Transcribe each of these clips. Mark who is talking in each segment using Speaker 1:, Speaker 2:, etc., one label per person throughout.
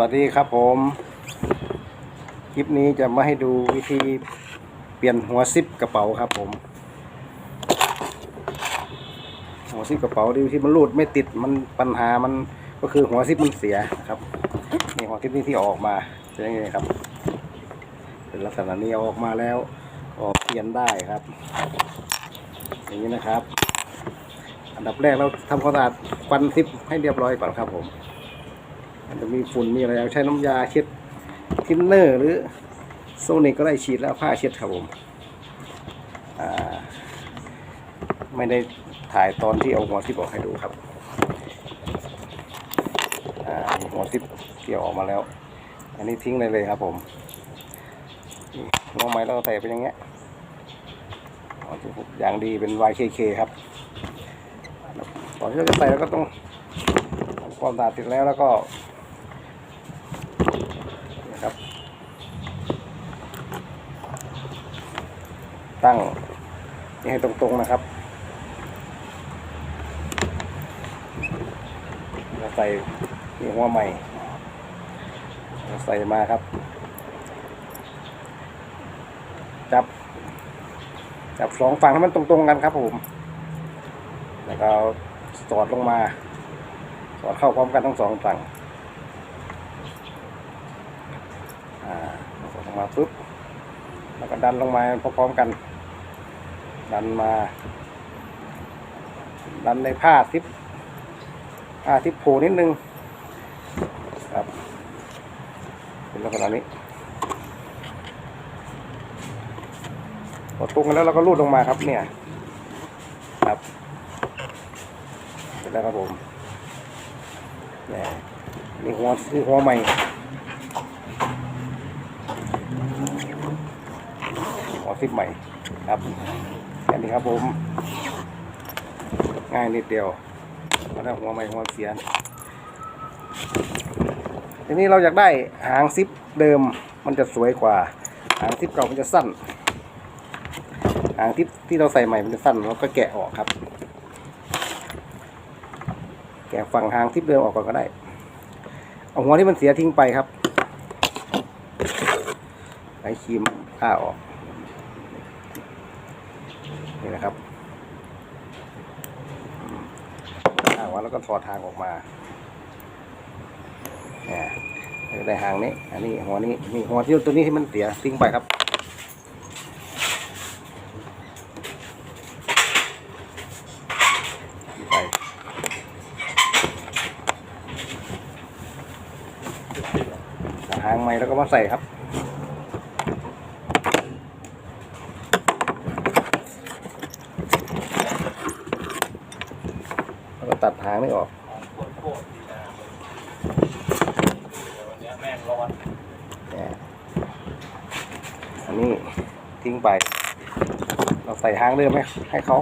Speaker 1: วัสดีครับผม คลิปนี้จะมาให้ดูวิธีเปลี่ยนหัวซิปกระเป๋าครับผม หัวซิปกระเป๋าดีที่มันรูดไม่ติดมันปัญหามันก็คือหัวซิปมันเสียครับนี่หัวซิปนี้ที่ออกมาเป็นยังไงครับ เป็นลักษณะนี้ออกมาแล้วก็เปลี่ยนได้ครับ อย่างนี้นะครับ อันดับแรกเราทำความสะอาดควันซิปให้เรียบร้อยก่อนครับผม มันจะมีฝุ่นมีอะไรใช้น้ำยาเช็ดทินเนอร์หรือโซนิกก็ได้ฉีดแล้วผ้าเช็ดครับผมไม่ได้ถ่ายตอนที่เอาหัวซิปออกให้ดูครับหัวซิปเกี่ยวออกมาแล้ว อันนี้ทิ้งเลยเลยครับผมนี่หัวไม้เราใส่เป็นอย่างเงี้ยอย่างดีเป็น YKK ครับตอนที่เราจะใส่เราก็ต้องความสะอาดเสร็จแล้วแล้วก็ นะครับ ตั้งนี่ให้ตรงๆนะครับเราใส่นี่หัวใหม่เราใส่มาครับ จับ จับสองฝั่งให้มันตรงๆกันครับผม แล้วก็สอดลงมา สอดเข้าพร้อมกันทั้งสองฝั่งอ่ากดลงมาปุ๊บ แล้วก็ดันลงมาพร้อมๆกัน ดันมา ดันในผ้าทิปผ้าทิปผล่นิดนึงครับเป็นลักษณะนี้พอตรงกันแล้วเราก็รูดลงมาครับเนี่ย ครับเสร็จแล้วครับผมเนี่ยมีหัวนี่หัวใหม่ หัวซิปใหม่ครับแค่นี้ครับผมง่ายนิดเดียวมาได้หัวใหม่หัวเสียนทีนี้เราอยากได้หางซิปเดิมมันจะสวยกว่า หางซิปเก่ามันจะสั้น หางซิปที่เราใส่ใหม่มันจะสั้นเราก็แกะออกครับ แกะฝั่งหางซิปเดิมออกก่อนก็ได้ เอาหัวที่มันเสียทิ้งไปครับใช้ครีมผ้าออก นี่นะครับหางว่าแล้วก็ถอดหางออกมาเนี่ยได้หางนี้ อันนี้หัวนี้นี่หัวที่ตัวนี้ที่มันเสียทิ้งไปครับไปหางใหม่แล้วก็มาใส่ครับ แล้ว ก็ตัดหางนี่ออกเนี่ยอันนี้ทิ้งไป เราใส่หางเดิมให้ให้เขา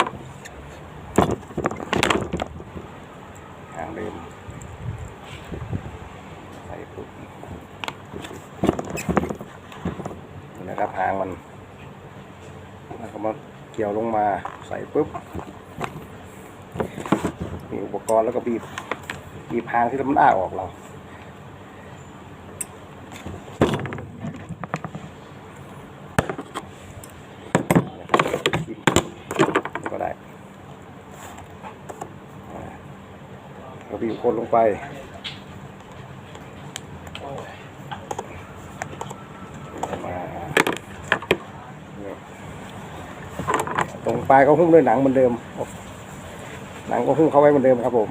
Speaker 1: หางเดิมใส่ปุ๊บนี่นะครับหางมันแล้วก็มาเกี่ยวลงมาใส่ปุ๊บ มีอุปกรณ์แล้วก็บีบบีบหางที่มันอ้าออกเราก็ได้อ่าเราบีบคนลงไปตรงปลายก็หุ้มด้วยหนังเหมือนเดิม หนังก็หุ้มเข้าไว้เหมือนเดิมครับผม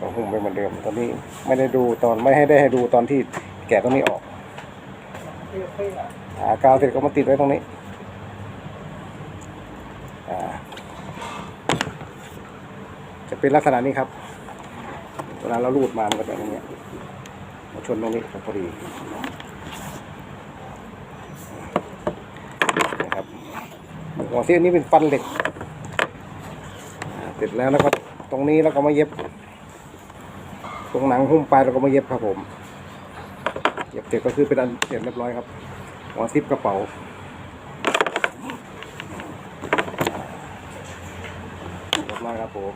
Speaker 1: ก็หุ้มไปเหมือนเดิม ตอนนี้ไม่ได้ดูตอนไม่ให้ได้ให้ดูตอนที่แกะตรงนี้ออกหากาวเสร็จก็มาติดไว้ตรงนี้จะเป็นลักษณะนี้ครับเวลาเราลูดมามันก็จะอย่างเงี้ยมาชนตรงนี้พอดี นะครับ หัวเส้นนี้เป็นฟันเหล็กเสร็จแล้วแล้วก็ตรงนี้แล้วก็มาเย็บ ตรงหนังหุ้มปลายเราก็มาเย็บครับผมเย็บเสร็จก็คือเป็นอันเสร็จเรียบร้อยครับหัวซิปกระเป๋าเรียบร้อยมาครับผม